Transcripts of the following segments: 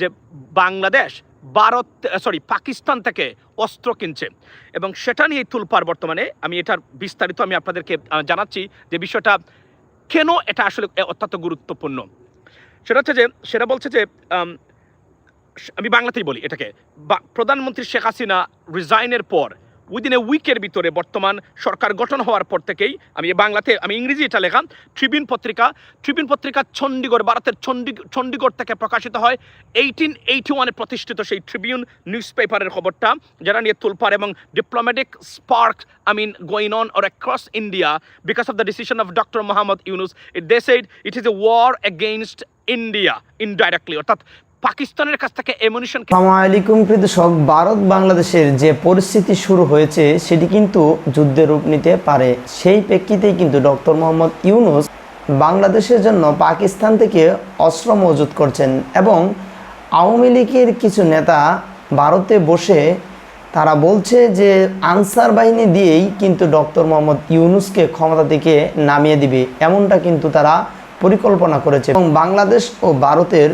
যে বাংলাদেশ ভারত সরি পাকিস্তান থেকে অস্ত্র কিনছে। এবং সেটা নিয়ে তুলপার বর্তমানে আমি এটার বিস্তারিত আমি আপনাদেরকে জানাচ্ছি যে বিষয়টা কেন এটা আসলে অত্যন্ত গুরুত্বপূর্ণ। সেটা হচ্ছে যে, সেটা বলছে যে, আমি বাংলাতেই বলি এটাকে। প্রধানমন্ত্রী শেখ হাসিনা রিজাইনের পর উইদিন এ উইকের ভিতরে বর্তমান সরকার গঠন হওয়ার পর থেকেই আমি বাংলাতে, আমি ইংরেজি এটা লেখাম ট্রিবিউন পত্রিকা ট্রিবিউন পত্রিকা চণ্ডীগড়, ভারতের চণ্ডী, চণ্ডীগড় থেকে প্রকাশিত হয়। এইটিন এইটি ওয়ানে প্রতিষ্ঠিত সেই ট্রিবিউন নিউজ পেপারের খবরটা, যারা নিয়ে তুলপার এবং diplomatic spark I mean going on or across India because of the decision of doctor Mohammad Yunus it they said it is a war against India indirectly অর্থাৎ পাকিস্তানের কাছ থেকে এমুনিশন আলাইকুম প্রিয় দর্শক, ভারত বাংলাদেশের যে পরিস্থিতি শুরু হয়েছে, সেটি কিন্তু যুদ্ধের রূপ নিতে পারে। সেই প্রেক্ষিতেই কিন্তু ডক্টর মোহাম্মদ ইউনুস বাংলাদেশের জন্য পাকিস্তান থেকে অস্ত্র মজুত করছেন এবং আওয়ামী লীগের কিছু নেতা ভারতে বসে তারা বলছে যে আনসার বাহিনী দিয়েই কিন্তু ডক্টর মোহাম্মদ ইউনুসকে ক্ষমতা থেকে নামিয়ে দিবে। এমনটা কিন্তু তারা পরিকল্পনা করেছে। এবং বাংলাদেশ ও ভারতের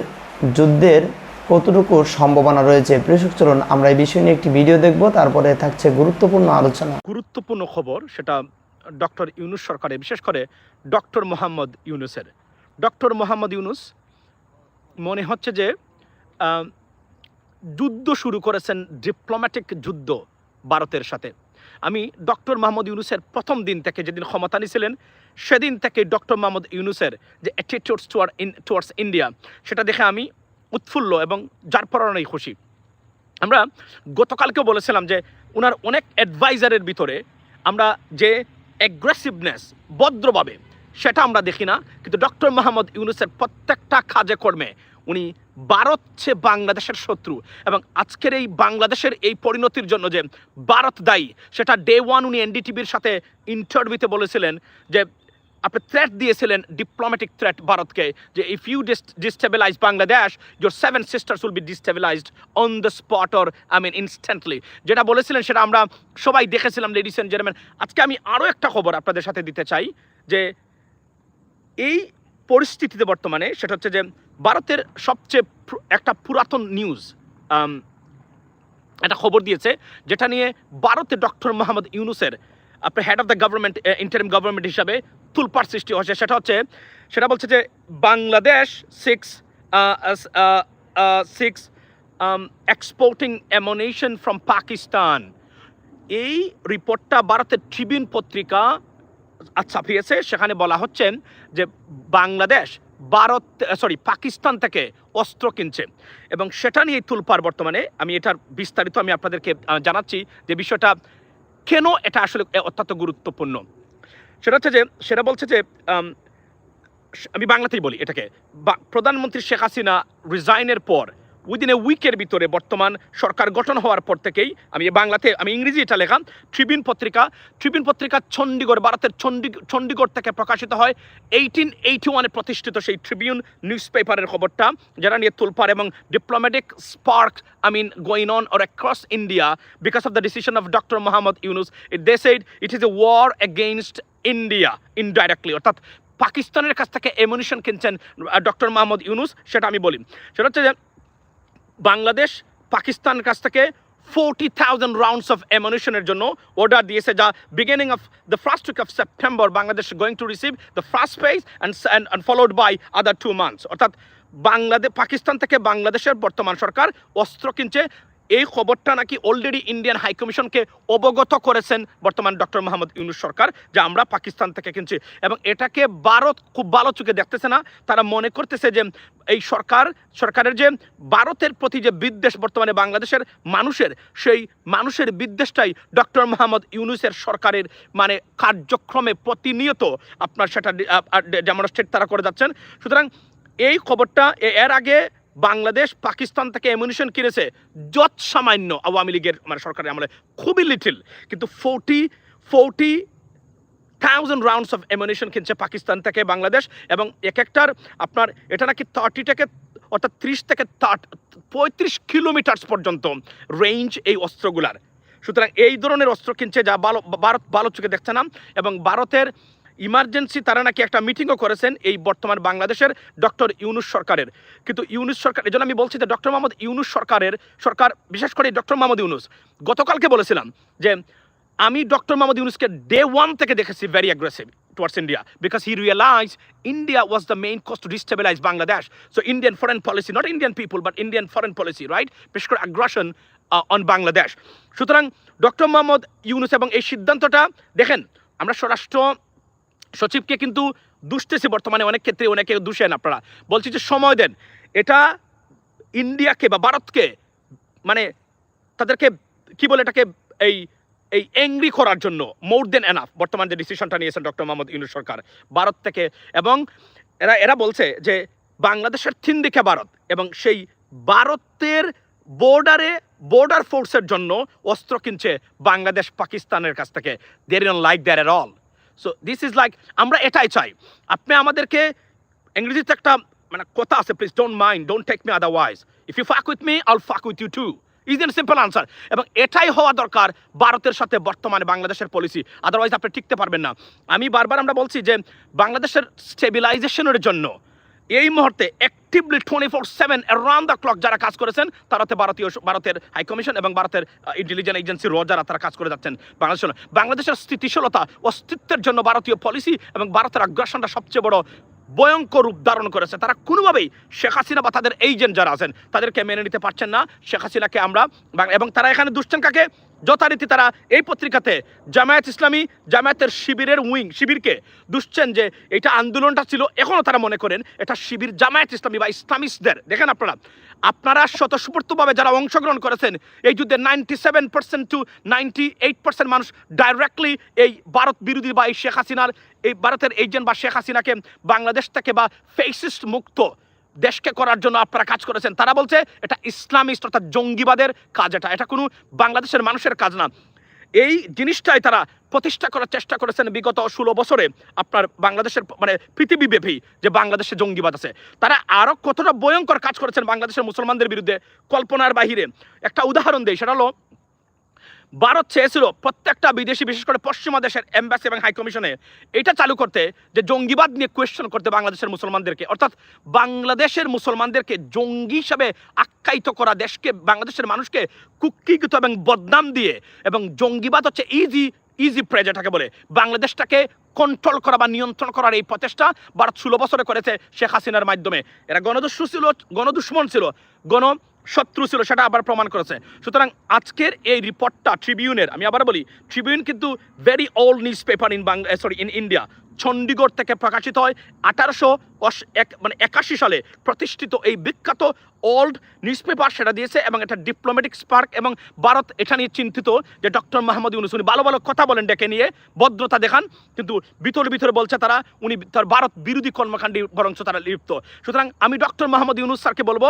যুদ্ধের কতটুকু সম্ভাবনা রয়েছে? প্রেষক চলুন আমরা এই বিষয় নিয়ে একটি ভিডিও দেখব, তারপরে থাকছে গুরুত্বপূর্ণ আলোচনা। গুরুত্বপূর্ণ খবর, সেটা ডক্টর ইউনুস সরকারের, বিশেষ করে ডক্টর মোহাম্মদ ইউনুসের। ডক্টর মোহাম্মদ ইউনুস মনে হচ্ছে যে যুদ্ধ শুরু করেছেন ডিপ্লোম্যাটিক যুদ্ধ ভারতের সাথে। আমি ডক্টর মোহাম্মদ ইউনুসের প্রথম দিন থেকে যেদিন ক্ষমতা নিয়েছিলেন সেদিন থেকে ডক্টর মোহাম্মদ ইউনুসের যে attitudes toward in towards India সেটা দেখে আমি উৎফুল্ল এবং যার পরনেই খুশি। আমরা গতকালকেও বলেছিলাম যে ওনার অনেক অ্যাডভাইজারের ভিতরে আমরা যে অ্যাগ্রেসিভনেস ভদ্রভাবে, সেটা আমরা দেখি না, কিন্তু ডক্টর মোহাম্মদ ইউনুসের প্রত্যেকটা কাজে কর্মে উনি ভারত হচ্ছে বাংলাদেশের শত্রু এবং আজকের এই বাংলাদেশের এই পরিণতির জন্য যে ভারত দায়ী, সেটা ডে ওয়ান উনি এনডিটিভির সাথে ইন্টারভিউতে বলেছিলেন যে আপনি থ্রেট দিয়েছিলেন ডিপ্লোম্যাটিক থ্রেট ভারতকে যে if you destabilise Bangladesh your seven sisters will be destabilised on the spot or I mean instantly যেটা বলেছিলেন সেটা আমরা সবাই দেখেছিলাম লেডিস অ্যান্ড জেন্টলম্যান আজকে আমি আরও একটা খবর আপনাদের সাথে দিতে চাই যে এই পরিস্থিতিতে বর্তমানে, সেটা হচ্ছে যে ভারতের সবচেয়ে একটা পুরাতন নিউজ একটা খবর দিয়েছে, যেটা নিয়ে ভারতে ডক্টর মোহাম্মদ ইউনুসের আপনার head of the government interim government হিসাবে তুলপার সৃষ্টি হয়েছে। সেটা হচ্ছে, সেটা বলছে যে Bangladesh six six exporting ammunition from Pakistan এই রিপোর্টটা ভারতের ট্রিবিউন পত্রিকা ছাপিয়েছে। সেখানে বলা হচ্ছেন যে বাংলাদেশ ভারত সরি পাকিস্তান থেকে অস্ত্র কিনছে। এবং সেটা নিয়ে তুলপার বর্তমানে আমি এটার বিস্তারিত আমি আপনাদেরকে জানাচ্ছি যে বিষয়টা কেন এটা আসলে অত্যন্ত গুরুত্বপূর্ণ। সেটা হচ্ছে যে, সেটা বলছে যে, আমি বাংলাতেই বলি এটাকে। প্রধানমন্ত্রী শেখ হাসিনা রিজাইনের পর উইদিন এ উইকের ভিতরে বর্তমান সরকার গঠন হওয়ার পর থেকেই আমি বাংলাতে আমি ইংরেজি এটা লেখাম ট্রিবিউন পত্রিকা ট্রিবিউন পত্রিকা চণ্ডীগড়, ভারতের চণ্ডী, চণ্ডীগড় থেকে প্রকাশিত হয়। এইটিন এইটি ওয়ানে প্রতিষ্ঠিত সেই ট্রিবিউন নিউজ পেপারের খবরটা, যারা নিয়ে তুলপার এবং diplomatic spark I mean going on or across India because of the decision of doctor Mohammad Yunus it they said it is a war against India indirectly অর্থাৎ পাকিস্তানের কাছ থেকে এমুনিশন কিনছেন ডক্টর মোহাম্মদ ইউনুস সেটা আমি বলি। সেটা হচ্ছে যে বাংলাদেশ পাকিস্তানের কাছ থেকে ফোরটি থাউজেন্ড রাউন্ডস অফ অ্যামোনিশনের জন্য অর্ডার দিয়েছে, যা beginning of the first week of September Bangladesh going to receive the first and and followed by other two months অর্থাৎ বাংলাদেশ পাকিস্তান থেকে বাংলাদেশের বর্তমান সরকার অস্ত্র কিনছে এই খবরটা নাকি অলরেডি ইন্ডিয়ান হাই কমিশনকে অবগত করেছেন বর্তমান ডক্টর মোহাম্মদ ইউনুস সরকার, যে আমরা পাকিস্তান থেকে কিনছি। এবং এটাকে ভারত খুব ভালো চোখে দেখতেছে না, তারা মনে করতেছে যে এই সরকার, সরকারের যে ভারতের প্রতি যে বিদ্বেষ বর্তমানে বাংলাদেশের মানুষের, সেই মানুষের বিদ্বেষটাই ডক্টর মোহাম্মদ ইউনুসের সরকারের মানে কার্যক্রমে প্রতিনিয়ত আপনার সেটা ডেমনস্ট্রেট তারা করে যাচ্ছেন। সুতরাং এই খবরটা এর আগে বাংলাদেশ, পাকিস্তান থেকে এমুনিশন কিনেছে। যত সামান্য আওয়ামী লীগের মানে সরকারের আমলে। খুবই লিটিল কিন্তু forty forty thousand rounds of ammunition কিনছে পাকিস্তান থেকে বাংলাদেশ। এবং এক একটার আপনার এটা নাকি থার্টি থেকে, অর্থাৎ ত্রিশ থেকে থার্ট পঁয়ত্রিশ কিলোমিটার্স পর্যন্ত রেঞ্জ এই অস্ত্রগুলার। সুতরাং এই ধরনের অস্ত্র কিনছে যা ভালো ভারত ভালো চোখে দেখছে না। এবং ভারতের ইমার্জেন্সি তারা নাকি একটা মিটিংও করেছেন এই বর্তমান বাংলাদেশের ডক্টর ইউনুস সরকারের কিন্তু ইউনুস সরকার এই জন্য আমি বলছি যে ডক্টর মোহাম্মদ ইউনুস সরকারের সরকার বিশেষ করে ডক্টর মোহাম্মদ ইউনুস গতকালকে বলেছিলাম যে আমি ডক্টর মোহাম্মদ ইউনুসকে ডে ওয়ান থেকে দেখেছি very aggressive towards India because he realized India was the main cause to destabilize Bangladesh. So Indian foreign policy, not Indian people, but Indian foreign policy, right? বিশেষ করে uh, on Bangladesh. সুতরাং doctor Mohammad Yunus এবং এই সিদ্ধান্তটা দেখেন আমরা স্বরাষ্ট্র সচিবকে কিন্তু দুষতেছি বর্তমানে অনেক ক্ষেত্রে, অনেকে দুষেন আপনারা। বলছি যে সময় দেন। এটা ইন্ডিয়াকে বা ভারতকে মানে তাদেরকে কি বলে এটাকে, এই এই অ্যাংরি করার জন্য মোর দেন এনাফ বর্তমান যে ডিসিশনটা নিয়েছেন ডক্টর মোহাম্মদ ইউনুস সরকার, ভারত থেকে। এবং এরা এরা বলছে যে বাংলাদেশের তিন দিকে ভারত এবং সেই ভারতের বর্ডারে বর্ডার ফোর্সের জন্য অস্ত্র কিনছে বাংলাদেশ পাকিস্তানের কাছ থেকে। There in like there are all so this is like আমরা এটাই চাই। আপনি আমাদেরকে ইংরেজিতে একটা মানে কথা আছে please don't mind don't take me otherwise if you fuck with me I'll fuck with you too is an simple answer এবং এটাই হওয়া দরকার ভারতের সাথে বর্তমানে বাংলাদেশের পলিসি আদারওয়াইজ আপনি টিকতে পারবেন না। আমি বারবার আমরা বলছি যে, বাংলাদেশের স্টেবিলাইজেশনের জন্য এই মুহূর্তে actively twenty four seven around the clock যারা কাজ করেছেন, তারা হচ্ছে ভারতীয় ভারতের হাইকমিশন এবং ভারতের ইন্টেলিজেন্স এজেন্সি র যারা তারা কাজ করে যাচ্ছেন। বাংলাদেশ বাংলাদেশের স্থিতিশীলতা, অস্তিত্বের জন্য ভারতীয় পলিসি এবং ভারতের আগ্রাসনটা সবচেয়ে বড় ভয়ঙ্কর রূপ ধারণ করেছে। তারা কোনোভাবেই শেখ হাসিনা বা তাদের এজেন্ট যারা আছেন, তাদেরকে মেনে নিতে পারছেন না। শেখ হাসিনাকে আমরা এবং তারা এখানে দুষ্টেন কাকে যথারীতি তারা এই পত্রিকাতে জামায়াত ইসলামী জামায়াতের শিবিরের উইং, শিবিরকে দুষছেন যে এটা আন্দোলনটা ছিল, এখনও তারা মনে করেন এটা শিবির জামায়াত ইসলামী বা ইসলামিস্টদের। দেখেন আপনারা আপনারা স্বতঃস্ফূর্তভাবে যারা অংশগ্রহণ করেছেন, এই যুদ্ধে ninety seven percent to ninety eight percent মানুষ ডাইরেক্টলি এই ভারত বিরোধী বা এই শেখ হাসিনার, এই ভারতের এজেন্ট বা শেখ হাসিনাকে বাংলাদেশ থেকে বা ফেসিস্ট মুক্ত দেশকে করার জন্য আপনারা কাজ করেছেন। তারা বলছে, এটা ইসলামিস্ট অর্থাৎ জঙ্গিবাদের কাজ এটা। এটা কোনো বাংলাদেশের মানুষের কাজ না। এই জিনিসটাই তারা প্রতিষ্ঠা করার চেষ্টা করেছেন বিগত ষোলো বছরে আপনার বাংলাদেশের মানে পৃথিবীব্যাপী যে বাংলাদেশে জঙ্গিবাদ আছে। তারা আরও কতটা ভয়ঙ্কর কাজ করেছেন বাংলাদেশের মুসলমানদের বিরুদ্ধে কল্পনার বাহিরে। একটা উদাহরণ দেয় সেটা হলো ভারত চেয়েছিল প্রত্যেকটা বিদেশি, বিশেষ করে পশ্চিমা দেশের এম্বাসি এবং হাই কমিশনে এটা চালু করতে, যে জঙ্গিবাদ নিয়ে কোয়েশ্চেন করতে বাংলাদেশের মুসলমানদেরকে। অর্থাৎ বাংলাদেশের মুসলমানদেরকে জঙ্গি হিসাবে আখ্যায়িত করা দেশকে, বাংলাদেশের মানুষকে কুক্ষিগত এবং বদনাম দিয়ে এবং জঙ্গিবাদ হচ্ছে ইজি ইজি প্রে যেটাকে বলে। বাংলাদেশটাকে কন্ট্রোল করা বা নিয়ন্ত্রণ করার এই প্রচেষ্টা ভারত ষোলো বছরে করেছে শেখ হাসিনার মাধ্যমে। এরা গণদস্যু ছিল, গণদুশ্মন ছিল, গণ শত্রু ছিল, সেটা আবার প্রমাণ করেছে। সুতরাং আজকের এই রিপোর্টটা ট্রিবিউনের আমি আবার বলি ট্রিবিউন কিন্তু very old newspaper in Bangla sorry in India Chandigarh থেকে প্রকাশিত হয় আঠারোশো এক মানে একাশি সালে। প্রতিষ্ঠিত এই বিখ্যাত ওল্ড নিউজ পেপার সেটা দিয়েছে এবং এটা ডিপ্লোম্যাটিক স্পার্ক এবং ভারত এটা নিয়ে চিন্তিত যে ডক্টর মাহমুদ ইউনুস, উনি ভালো ভালো কথা বলেন ডেকে নিয়ে, ভদ্রতা দেখান, কিন্তু ভিতরে ভিতরে বলছে তারা, উনি তার ভারত বিরোধী কর্মকাণ্ডে বরঞ্চ তারা লিপ্ত। সুতরাং আমি ডক্টর মাহমুদ ইউনুস স্যারকে বলব,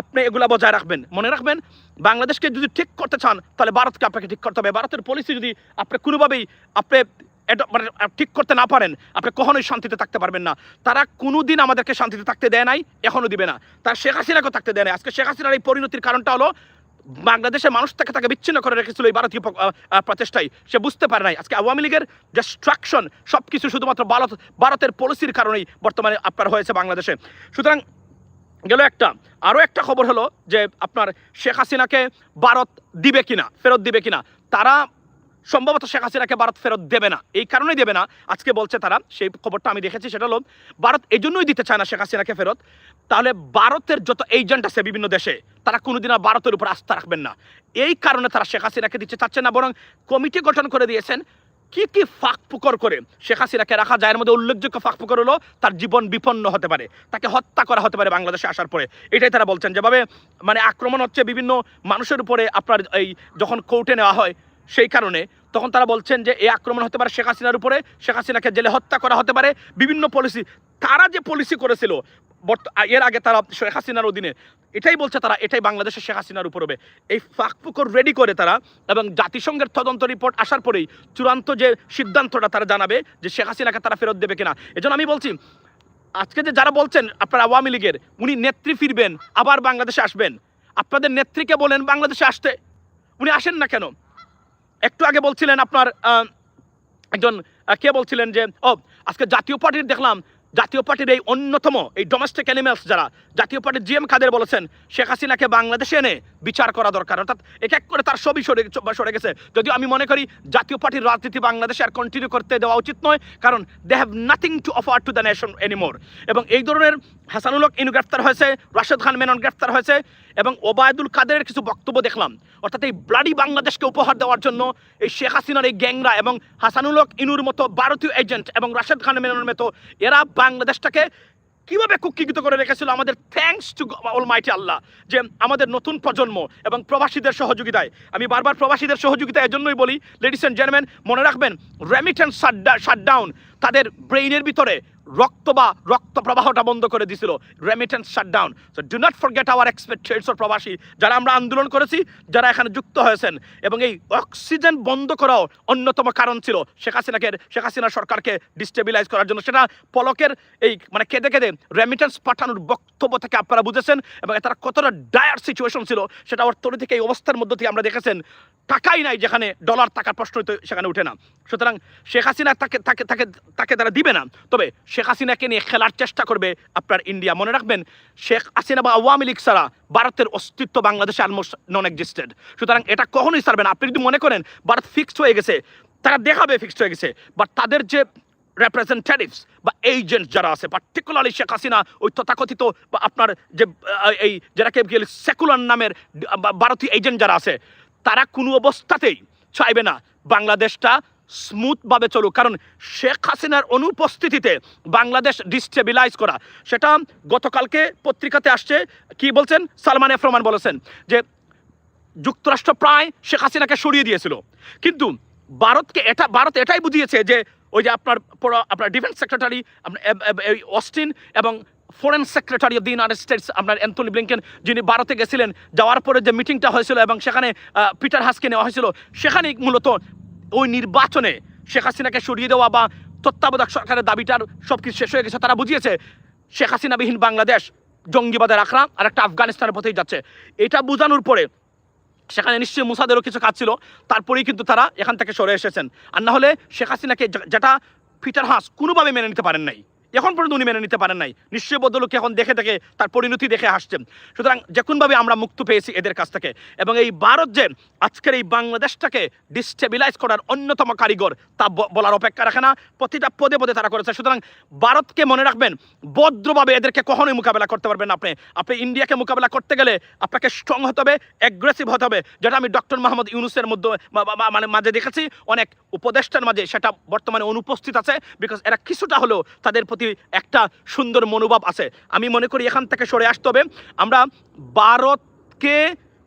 আপনি এগুলা বজায় রাখবেন, মনে রাখবেন, বাংলাদেশকে যদি ঠিক করতে চান, তাহলে ভারতকে আপনাকে ঠিক করতে হবে। ভারতের পলিসি যদি আপনি কোনোভাবেই, আপনি মানে ঠিক করতে না পারেন, আপনি কখনোই শান্তিতে থাকতে পারবেন না। তারা কোনো দিন আমাদেরকে শান্তিতে থাকতে দেয় নাই এখনও দিবে না। তার শেখ হাসিনাকেও থাকতে দেয় নাই। আজকে শেখ হাসিনার এই পরিণতির কারণটা হলো, বাংলাদেশের মানুষ থেকে তাকে বিচ্ছিন্ন করে রেখেছিল এই ভারতীয় প্রচেষ্টায়। সে বুঝতে পারে নাই। আজকে আওয়ামী লীগের ডিস্ট্রাকশন সব কিছু শুধুমাত্র ভারত ভারতের পলিসির কারণেই বর্তমানে আপনার হয়েছে বাংলাদেশে। সুতরাং গেল একটা। আরও একটা খবর হলো যে, আপনার শেখ হাসিনাকে ভারত দিবে কিনা, ফেরত দিবে কিনা, তারা সম্ভবত শেখ হাসিনাকে ভারত ফেরত দেবে না। এই কারণেই দেবে না। আজকে বলছে তারা, সেই খবরটা আমি দেখেছি, সেটা হলো, ভারত এই জন্যই দিতে চায় না শেখ হাসিনাকে ফেরত। তাহলে ভারতের যত এজেন্ট আছে বিভিন্ন দেশে, তারা কোনোদিন আর ভারতের উপর আস্থা রাখবেন না। এই কারণে তারা শেখ হাসিনাকে দিতে চাচ্ছেন না, বরং কমিটি গঠন করে দিয়েছেন। কি কি ফাঁক পুকর করে শেখ হাসিনাকে রাখা যায়, এর মধ্যে উল্লেখযোগ্য ফাঁক পুকর হলো, তার জীবন বিপন্ন হতে পারে। তাকে হত্যা করা হতে পারে বাংলাদেশে আসার পরে। এটাই তারা বলছেন। যেভাবে মানে আক্রমণ হচ্ছে বিভিন্ন মানুষের উপরে, আপনার এই যখন কোর্টে নেওয়া হয় সেই কারণে তখন তারা বলছেন যে এই আক্রমণ হতে পারে শেখ হাসিনার উপরে, শেখ হাসিনাকে জেলে হত্যা করা হতে পারে, বিভিন্ন পলিসি তারা যে পলিসি করেছিল এর আগে তারা শেখ হাসিনার অধীনে, এটাই বলছে তারা, এটাই বাংলাদেশের শেখ হাসিনার উপর হবে। এই ফাঁকফুকর রেডি করে তারা, এবং জাতিসংঘের তদন্ত রিপোর্ট আসার পরেই চূড়ান্ত যে সিদ্ধান্তটা তারা জানাবে যে শেখ হাসিনাকে তারা ফেরত দেবে কিনা। এজন্য আমি বলছি, আজকে যে যারা বলছেন আপনার আওয়ামী লীগের, উনি নেত্রী ফিরবেন, আবার বাংলাদেশে আসবেন। আপনাদের নেত্রীকে বলেন বাংলাদেশে আসতে। উনি আসেন না কেন? একটু আগে বলছিলেন আপনার একজন কে বলছিলেন যে ও আজকে জাতীয় পার্টির দেখলাম জাতীয় পার্টির এই অন্যতম এই ডোমেস্টিক অ্যানিমেলস যারা, জাতীয় পার্টির জিএম খাদের বলেছেন, শেখ হাসিনাকে বাংলাদেশে এনে বিচার করা দরকার। অর্থাৎ এক এক করে তার সবই সরে সরে গেছে। যদিও আমি মনে করি, জাতীয় পার্টির রাজনীতি বাংলাদেশে আর কন্টিনিউ করতে দেওয়া উচিত নয়, কারণ they have nothing to offer to the nation anymore এবং এই ধরনের হাসানুল হক ইনু গ্রেফতার হয়েছে, রাশেদ খান মেনন গ্রেফতার হয়েছে, এবং ওবায়দুল কাদেরের কিছু বক্তব্য দেখলাম। অর্থাৎ এই ব্লাডি বাংলাদেশকে উপহার দেওয়ার জন্য এই শেখ হাসিনার এই গ্যাংরা এবং হাসানুল হক ইনুর মতো ভারতীয় এজেন্ট এবং রাশেদ খান মেননের মতো, এরা বাংলাদেশটাকে কীভাবে কুক্ষিগত করে রেখেছিল আমাদের thanks to all almighty Allah যে আমাদের নতুন প্রজন্ম এবং প্রবাসীদের সহযোগিতায়। আমি বারবার প্রবাসীদের সহযোগিতা এজন্যই বলি লেডিস অ্যান্ড জেন্টম্যান মনে রাখবেন রেমিটেন্স শাটডাউন তাদের ব্রেইনের ভিতরে রক্ত বা রক্ত প্রবাহটা বন্ধ করে দিছিল remittance shutdown so do not forget our expatriates or প্রবাসী, যারা আমরা আন্দোলন করেছি, যারা এখানে যুক্ত হয়েছেন, এবং এই অক্সিজেন বন্ধ করাও অন্যতম কারণ ছিল। শেখ হাসিনাকে, শেখ হাসিনা সরকারকে ডিস্টেবিলাইজ করার জন্য। সেটা পলকের এই মানে কেঁদে কেঁদে রেমিটেন্স পাঠানোর বক্তব্য থেকে আপনারা বুঝেছেন, এবং তারা কতটা ডায়ার সিচুয়েশন ছিল, সেটা অর্থনীতিকে এই অবস্থার মধ্য থেকে আমরা দেখেছেন। টাকাই নাই যেখানে ডলার টাকার প্রশ্ন সেখানে উঠে না। সুতরাং শেখ হাসিনা তাকে তাকে তাকে তাকে তারা দিবে না। তবে শেখ হাসিনাকে নিয়ে খেলার চেষ্টা করবে আপনার ইন্ডিয়া। মনে রাখবেন, শেখ হাসিনা বা আওয়ামী লীগ ছাড়া ভারতের অস্তিত্ব বাংলাদেশে অলমোস্ট নন এক্সিস্টেড সুতরাং এটা কখনোই ছাড়বে না। আপনি যদি মনে করেন, ভারত ফিক্সড হয়ে গেছে, তারা দেখাবে ফিক্সড হয়ে গেছে বাট তাদের যে রেপ্রেজেন্টেটিভস বা এজেন্ট যারা আছে পার্টিকুলারলি শেখ হাসিনা, ওই তথাকথিত বা আপনার যে এই যেটাকে সেকুলার নামের ভারতীয় এজেন্ট যারা আছে, তারা কোনো অবস্থাতেই চাইবে না বাংলাদেশটা স্মুথভাবে চলুক। কারণ শেখ হাসিনার অনুপস্থিতিতে বাংলাদেশ ডিস্টেবিলাইজ করা, সেটা গতকালকে পত্রিকাতে আসছে। কি বলছেন? সালমান এফ রহমান বলেছেন যে যুক্তরাষ্ট্র প্রায় শেখ হাসিনাকে সরিয়ে দিয়েছিল। কিন্তু ভারতকে এটা, ভারত এটাই বুঝিয়েছে যে ওই যে আপনার আপনার ডিফেন্স সেক্রেটারি আপনার অস্টিন এবং foreign secretary of the United States আপনার অ্যান্থনি ব্লিংকেন, যিনি ভারতে গেছিলেন, যাওয়ার পরে যে মিটিংটা হয়েছিল এবং সেখানে পিটার হাসকে নেওয়া হয়েছিল, সেখানেই মূলত ওই নির্বাচনে শেখ হাসিনাকে সরিয়ে দেওয়া বা তত্ত্বাবধায়ক সরকারের দাবিটার সব কিছু শেষ হয়ে গেছে, তারা বুঝিয়েছে শেখ হাসিনাবিহীন বাংলাদেশ জঙ্গিবাদের আখড়া আর একটা আফগানিস্তানের পথেই যাচ্ছে। এটা বোঝানোর পরে সেখানে নিশ্চয়ই মুসাদেরও কিছু কাজ ছিল, তারপরেই কিন্তু তারা এখান থেকে সরে এসেছেন। আর না হলে শেখ হাসিনাকে যেটা পিটার হাঁস কোনোভাবে মেনে নিতে পারেন নাই। এখন পর্যন্ত উনি মেনে নিতে পারেন নাই। নিশ্চয়ই বদলকে এখন দেখে দেখে তার পরিণতি দেখে আসছেন সুতরাং যে কোনভাবে আমরা মুক্ত পেয়েছি এদের কাছ থেকে। এবং এই ভারত যে আজকের এই বাংলাদেশটাকে ডিস্টেবিলাইজ করার অন্যতম কারিগর, তা বলার অপেক্ষা রাখে না। প্রতিটা পদে পদে তারা করেছে। সুতরাং ভারতকে মনে রাখবেন, ভদ্রভাবে এদেরকে কখনোই মোকাবেলা করতে পারবেন আপনি। আপনি ইন্ডিয়াকে মোকাবেলা করতে গেলে আপনাকে স্ট্রং হতে হবে অ্যাগ্রেসিভ হতে হবে। যেটা আমি ডক্টর মোহাম্মদ ইউনুসের মধ্যে মানে মাঝে দেখেছি। অনেক উপদেষ্টার মাঝে সেটা বর্তমানে অনুপস্থিত আছে। বিকজ এরা কিছুটা হলেও তাদের প্রতি একটা সুন্দর মনোভাব আছে। আমি মনে করি এখান থেকে সরে আসতে হবে। আমরা ভারতকে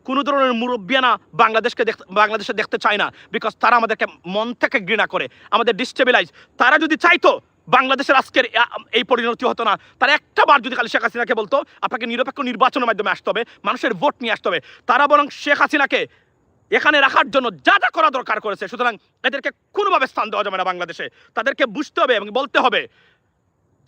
কোনো ধরনের মুরব্বিয়ানা বাংলাদেশকে বাংলাদেশে দেখতে চায় না। বিকজ তারা আমাদেরকে মন থেকে ঘৃণা করে, আমাদের ডিস্টেবিলাইজ তারা যদি চাইতো বাংলাদেশের আজকের এই পরিণতি হতো না, তারা একটা বার যদি খালি শেখ হাসিনাকে বলতো, আপনাকে নিরপেক্ষ নির্বাচনের মাধ্যমে আসতে হবে, মানুষের ভোট নিয়ে আসতে হবে। তারা বরং শেখ হাসিনাকে এখানে রাখার জন্য যা যা করা দরকার করেছে, সুতরাং এদেরকে কোনোভাবে স্থান দেওয়া যাবে না বাংলাদেশে। তাদেরকে বুঝতে হবে এবং বলতে হবে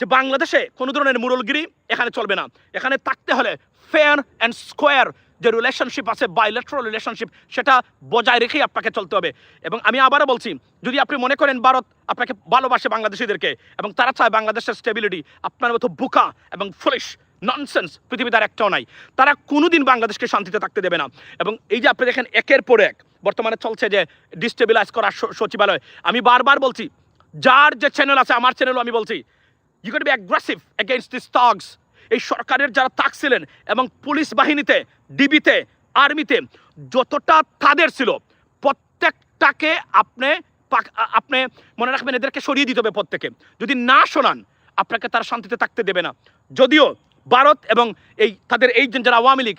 যে বাংলাদেশে কোনো ধরনের মুরলগিরি এখানে চলবে না। এখানে থাকতে হলে ফেয়ার অ্যান্ড স্কোয়ার যে রিলেশনশিপ আছে বাইলেট্রাল রিলেশনশিপ সেটা বজায় রেখেই আপনাকে চলতে হবে। এবং আমি আবারও বলছি, যদি আপনি মনে করেন ভারত আপনাকে ভালোবাসে বাংলাদেশিদেরকে এবং তারা চায় বাংলাদেশের স্টেবিলিটি আপনার মতো বুকা এবং ফুলিশ ননসেন্স পৃথিবীতে আর একটাও নাই। তারা কোনোদিন বাংলাদেশকে শান্তিতে থাকতে দেবে না। এবং এই যে আপনি দেখেন, একের পর এক বর্তমানে চলছে যে ডিস্টেবিলাইজ করার স- সচিবালয়। আমি বারবার বলছি, যার যে চ্যানেল আছে, আমার চ্যানেলও আমি বলছি you can be aggressive against this thugs এই সরকারের যারা তাক ছিলেন এবং পুলিশ বাহিনীতে, ডিবিতে, আর্মিতে, যতটা তাদের ছিল, প্রত্যেকটাকে আপনি আপনি মনে রাখবেন এদেরকে সরিয়ে দিতে হবে প্রত্যেকে। যদি না শোনান, আপনাকে তারা শান্তিতে থাকতে দেবে না। যদিও ভারত এবং এই তাদের এই যারা আওয়ামী লীগ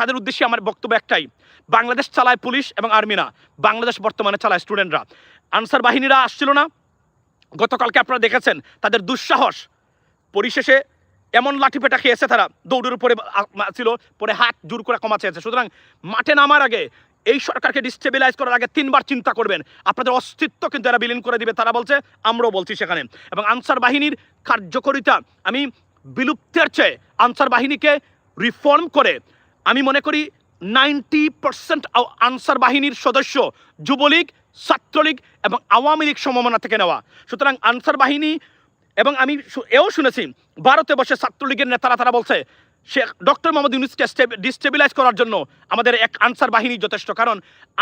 তাদের উদ্দেশ্যে আমার বক্তব্য একটাই, বাংলাদেশ চালায় পুলিশ এবং আর্মি না, বাংলাদেশ বর্তমানে চালায় স্টুডেন্টরা। আনসার বাহিনীরা আসছিল না গতকালকে আপনারা দেখেছেন তাদের দুঃসাহস। পরিশেষে এমন লাঠিপেটা খেয়েছে তারা। দৌড়ের উপরে ছিল, পরে হাত জোর করে কমা চেয়েছে। সুতরাং মাঠে নামার আগে এই সরকারকে ডিস্টেবিলাইজ করার আগে তিনবার চিন্তা করবেন। আপনাদের অস্তিত্ব কিন্তু এরা বিলীন করে দিবে। তারা বলছে, আমরাও বলছি সেখানে। এবং আনসার বাহিনীর কার্যকরিতা, আমি বিলুপ্তের চেয়ে আনসার বাহিনীকে রিফর্ম করে, আমি মনে করি নাইনটি পার্সেন্ট আনসার বাহিনীর সদস্য যুবলীগ ছাত্রলীগ এবং আওয়ামী লীগ সমমনা থেকে নেওয়া। সুতরাং আনসার বাহিনী এবং আমি এও শুনেছি, ভারতে বসে ছাত্রলীগের নেতারা তারা বলছে, সে ডক্টর মোহাম্মদ ইউনুসকে ডিস্টেবিলাইজ করার জন্য আমাদের এক আনসার বাহিনী যথেষ্ট। কারণ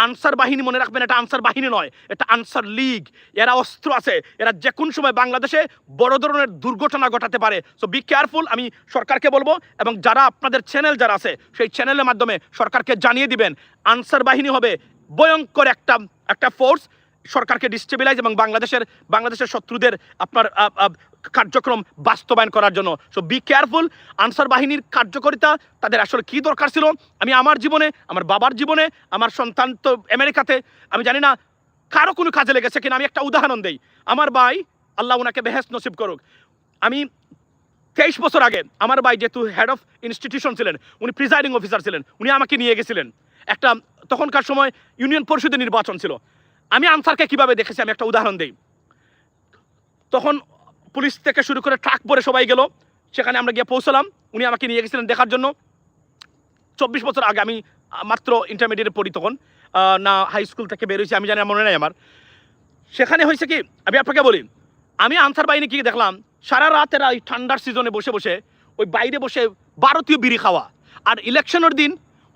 আনসার বাহিনী মনে রাখবেন এটা আনসার বাহিনী নয়, এটা আনসার লীগ। এরা অস্ত্র আছে, এরা যে কোন সময় বাংলাদেশে বড় ধরনের দুর্ঘটনা ঘটাতে পারে। সো বি কেয়ারফুল আমি সরকারকে বলব এবং যারা আপনাদের চ্যানেল যারা আছে, সেই চ্যানেলের মাধ্যমে সরকারকে জানিয়ে দিবেন, আনসার বাহিনী হবে ভয়ঙ্কর একটা একটা ফোর্স সরকারকে ডিস্টেবিলাইজ এবং বাংলাদেশের বাংলাদেশের শত্রুদের আপনার কার্যক্রম বাস্তবায়ন করার জন্য। সো বি কেয়ারফুল আনসার বাহিনীর কার্যকারিতা তাদের আসলে কি দরকার ছিল? আমি আমার জীবনে, আমার বাবার জীবনে, আমার সন্তান তো আমেরিকাতে, আমি জানি না কারও কোনো কাজে লেগেছে কিনা, আমি একটা উদাহরণ দেই। আমার ভাই, আল্লাহ ওনাকে বেহেস নসিব করুক। আমি তেইশ বছর আগে, আমার ভাই যেহেতু হেড অফ ইনস্টিটিউশন ছিলেন, উনি প্রিজাইডিং অফিসার ছিলেন, উনি আমাকে নিয়ে গেছিলেন। একটা তখনকার সময় ইউনিয়ন পরিষদের নির্বাচন ছিল। আমি আনসারকে কীভাবে দেখেছি আমি একটা উদাহরণ দিই। তখন পুলিশ থেকে শুরু করে ট্রাক পরে সবাই গেল, সেখানে আমরা গিয়ে পৌঁছলাম। উনি আমাকে নিয়ে গেছিলেন দেখার জন্য। চব্বিশ বছর আগে আমি মাত্র ইন্টারমিডিয়েটে পড়ি তখন। না হাই স্কুল থেকে বেরোয়েছি আমি জানি মনে নাই আমার। সেখানে হয়েছে কি, আমি আপনাকে বলি, আমি আনসার বাহিনী কি দেখলাম, সারা রাতের ঠান্ডার সিজনে বসে বসে, ওই বাইরে বসে ভারতীয় বিড়ি খাওয়া। আর ইলেকশনের দিন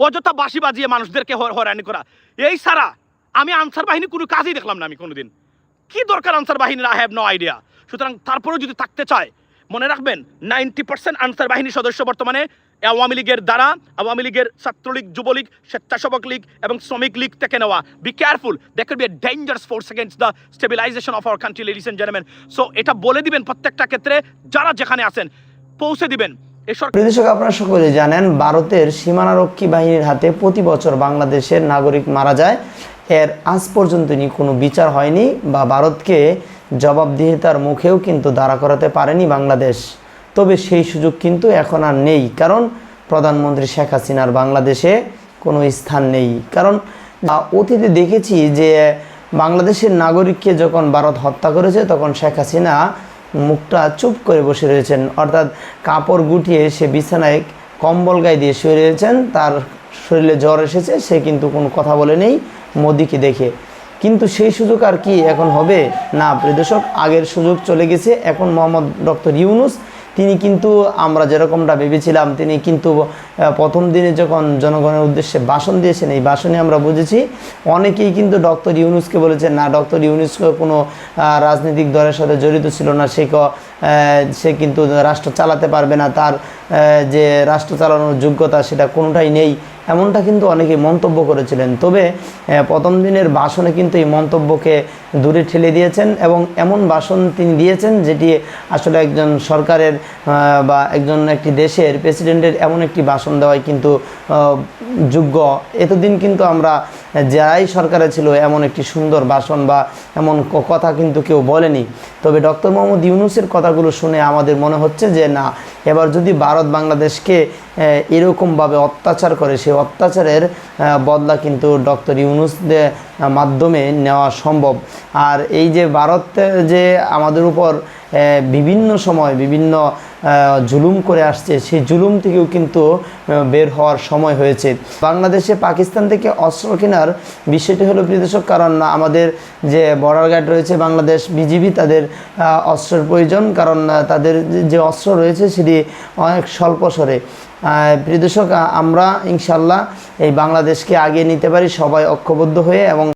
অযথা বাসি বাজিয়ে মানুষদেরকে হয়রানি করা। এই সারা আমি আনসার বাহিনী কোনো কাজই দেখলাম না আমি কোনোদিন। কি দরকার আনসার বাহিনীর? আই হ্যাভ নো আইডিয়া সুতরাং তারপরেও যদি থাকতে চায়, মনে রাখবেন নাইনটি পার্সেন্ট আনসার বাহিনীর সদস্য বর্তমানে আওয়ামী লীগের দ্বারা, আওয়ামী লীগের ছাত্রলীগ, যুবলীগ, স্বেচ্ছাসেবক লীগ এবং শ্রমিক লীগ থেকে নেওয়া। Be careful could be a dangerous force against the stabilisation of our country ladies and gentleman so এটা বলে দিবেন প্রত্যেকটা ক্ষেত্রে, যারা যেখানে আছেন, পৌঁছে দিবেন। প্রিয় আপনারা সকলে জানেন, ভারতের সীমানারক্ষী বাহিনীর হাতে প্রতি বছর বাংলাদেশের নাগরিক মারা যায়। এর আজ পর্যন্ত কোনো বিচার হয়নি বা ভারতকে জবাবদিহিতার মুখেও কিন্তু দাঁড়া করাতে পারেনি বাংলাদেশ। তবে সেই সুযোগ কিন্তু এখন আর নেই, কারণ প্রধানমন্ত্রী শেখ হাসিনার বাংলাদেশে কোনো স্থান নেই। কারণ অতীতে দেখেছি যে বাংলাদেশের নাগরিককে যখন ভারত হত্যা করেছে, তখন শেখ হাসিনা মুখটা চুপ করে বসে রয়েছেন। অর্থাৎ কাপড় গুটিয়ে সে বিছানায় কম্বল গায়ে দিয়ে শুয়ে রয়েছেন। তার শরীরে জ্বর এসেছে, সে কিন্তু কোনো কথা বলে নেই, মোদিকে দেখে। কিন্তু সেই সুযোগ আর কি এখন হবে? না প্রিয়দর্শক আগের সুযোগ চলে গেছে। এখন মোহাম্মদ ডক্টর ইউনুস তিনি কিন্তু আমরা যেরকমটা ভেবেছিলাম, তিনি কিন্তু প্রথম দিনে যখন জনগণের উদ্দেশ্যে ভাষণ দিয়েছেন, এই ভাষণে আমরা বুঝেছি, অনেকেই কিন্তু ডক্টর ইউনুসকে বলেছেন, না, ডক্টর ইউনুসকে কোনো রাজনৈতিক দলের সাথে জড়িত ছিল না, সে সে কিন্তু রাষ্ট্র চালাতে পারবে না, তার যে রাষ্ট্র চালানোর যোগ্যতা সেটা কোনোটাই নেই। এমনটা কিন্তু অনেকে মন্তব্য করেছিলেন। তবে প্রথম দিনের ভাষণে কিন্তু এই মন্তব্যকে দূরে ঠেলে দিয়েছেন এবং এমন ভাষণ তিনি দিয়েছেন যেটি আসলে একজন সরকারের বা একজন একটি দেশের প্রেসিডেন্টের এমন একটি ভাষণ দেওয়াই কিন্তু যোগ্য। এতদিন কিন্তু আমরা যারাই সরকারে ছিল, এমন একটি সুন্দর ভাষণ বা এমন কথা কিন্তু কেউ বলেনি। তবে ডক্টর মোহাম্মদ ইউনুসের কথাগুলো শুনে আমাদের মনে হচ্ছে যে, না, এবার যদি ভারত বাংলাদেশকে এরকমভাবে অত্যাচার করে সেই অত্যাচারের বদলা কিন্তু ডক্টর ইউনুসদের মাধ্যমে নেওয়া সম্ভব। আর এই যে ভারত যে আমাদের উপর বিভিন্ন সময় বিভিন্ন জুলুম করে আসছে, সেই জুলুম থেকেও কিন্তু বের হওয়ার সময় হয়েছে। বাংলাদেশে পাকিস্তান থেকে অস্ত্র কেনার বিষয়টি হলো বিদেশক, কারণ আমাদের যে বর্ডার গার্ড রয়েছে, বাংলাদেশ বিজিবি, তাদের অস্ত্রের প্রয়োজন, কারণ তাদের যে- অস্ত্র রয়েছে, সেটি অনেক স্বল্প স্বরে প্রিয় দর্শক আমরা ইনশাল্লাহ এই বাংলাদেশকে আগিয়ে নিতে পারি, সবাই ঐক্যবদ্ধ হয়ে এবং